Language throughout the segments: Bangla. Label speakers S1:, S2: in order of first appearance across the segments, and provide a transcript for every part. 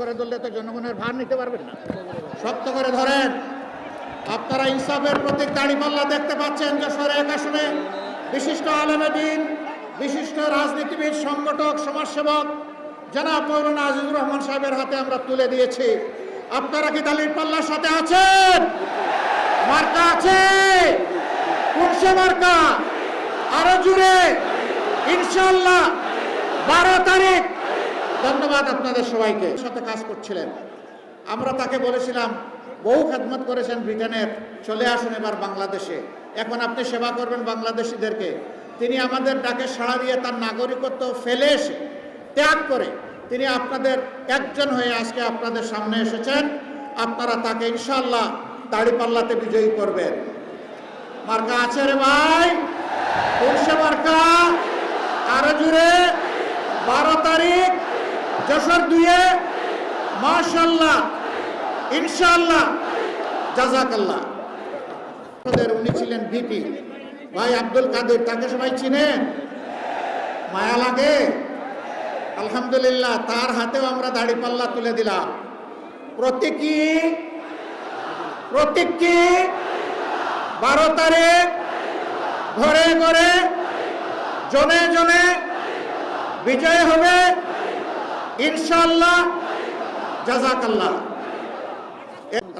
S1: করে ধরলে তো জনগণের ভার নিতে পারবেন না। শক্ত করে ধরেন। আপনারা ইনসাফের প্রতীক দাড়িপাল্লা দেখতে পাচ্ছেন যশোর এক আসনে বিশিষ্ট আলেমে দিন বিশিষ্ট রাজনীতিবিদ, সংগঠক, সমাজসেবক, জনাব মৌলানা আজিজুর রহমান সাহেবের হাতে আমরা তুলে দিয়েছি। আপনারা কি দালির পাল্লার সাথে আছেন? মার্কা আছে? কোনসে মার্কা? আরও জুড়ে। ইনশাল্লাহ ধন্যবাদ আপনাদের সবাইকে সাথে কাজ করছিলেন। আমরা তাকে বলেছিলাম বহু খেদমত করেছেন ব্রিটেনের, চলে আসুন এবার বাংলাদেশে। এখন আপনি সেবা করবেন বাংলাদেশিদেরকে। তিনি আমাদের ডাকে সাড়া দিয়ে তার নাগরিকত্ব ফেলে এসে ত্যাগ করে তিনি আপনাদের একজন হয়ে আজকে আপনাদের সামনে এসেছেন। আপনারা তাকে ইনশাল্লাহ দাড়িপাল্লাতে বিজয়ী করবেন। মার্কা আছে রে ভাই? কোনসে মার্কা? আরও জুড়ে বারো তারিখ। যশোর দুয়ে মাশাল্লাহ ইনশাল্লাহ জাজাকাল্লাহ। আমাদের উনি ছিলেন ভিপি ভাই আব্দুল কাদের, তাকে সবাই চিনেন? মায়া লাগে? আলহামদুলিল্লাহ, তার হাতেও আমরা দাড়িপাল্লা তুলে দিলাম। প্রতীকী প্রতীক কি? বারো তারিখ, ঘরে ঘরে, জনে জনে, বিজয় হবে। ইনশাল্লাহ জাজাকাল্লাহ।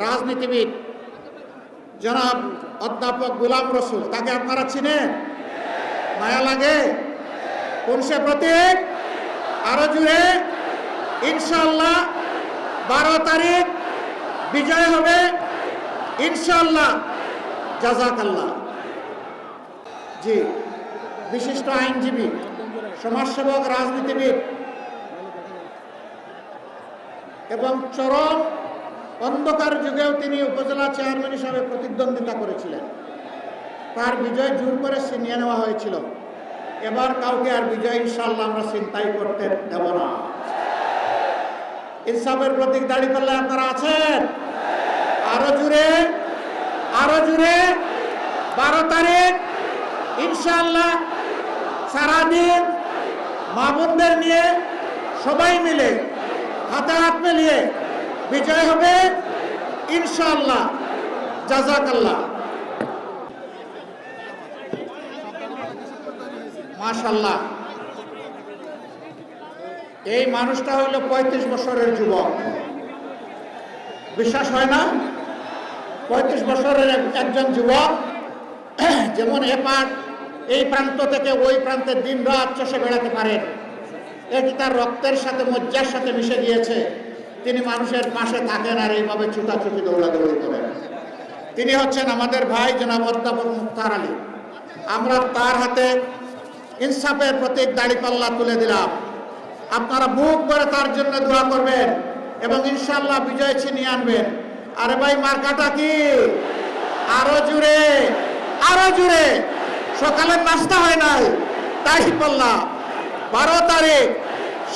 S1: রাজনীতিবিদ জনাব অধ্যাপক গুলাম রসুল, তাকে আপনারা চিনেন? মায়া লাগে? কোন প্রতীক? আরও জুড়ে? ইনশাল্লাহ বারো তারিখ বিজয় হবে। ইনশাল্লাহ জাজাকাল্লাহ। জি, বিশিষ্ট আইনজীবী, সমাজসেবক, রাজনীতিবিদ এবং চরম অন্ধকার যুগেও তিনি উপজেলা চেয়ারম্যান হিসাবে প্রতিদ্বন্দ্বিতা করেছিলেন। তার বিজয় জোর করে ছিনিয়ে নেওয়া হয়েছিল। এবার কাউকে আর বিজয় ইনশাল্লাহ আমরা চিন্তাই করতে দেব না। ইনসাফের প্রতীক দাঁড়ি করলে আপনারা আছেন? আরও জুড়ে আরও জুড়ে, বারো তারিখ ইনশাল্লাহ সারাদিন মা বোনদের নিয়ে সবাই মিলে হাতে হাত মিলিয়ে। বিজয় হবে ইনশাল্লাহ জাজাকাল্লাহ। মাশাল্লাহ এই মানুষটা হইল পঁয়ত্রিশ বছরের যুবক। বিশ্বাস হয় না? পঁয়ত্রিশ বছরের এক- একজন যুবক, যেমন এপার এই প্রান্ত থেকে ওই প্রান্তে দিন রাত চষে বেড়াতে পারেন। এটি তার রক্তের সাথে, মজ্জার সাথে মিশে গিয়েছে। তিনি মানুষের পাশে থাকেন আর এইভাবে ছুটাছুটি দৌড়াদৌড়ি করেন। তিনি হচ্ছেন আমাদের ভাই জনাব অধ্যাপক মুক্তার আলী। আমরা তার হাতে ইনসাফের প্রতীক দাড়িপাল্লা তুলে দিলাম। আপনারা বুক করে তার জন্য দোয়া করবেন এবং ইনশাল্লাহ বিজয় ছিনিয়ে আনবেন। আরে ভাই, মার্কাটা কি? আরও জুড়ে আরও জুড়ে সকালের নাস্তা হয় নাই, দাড়িপাল্লা। বারো তারিখ।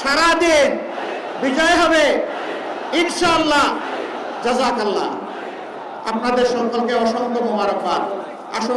S1: সারাদিন বিজয় হবে। ইনশাল্লাহ জাজাকাল্লাহ। আপনাদের সকলকে অসংখ্য মোবারকবাদ। আসুন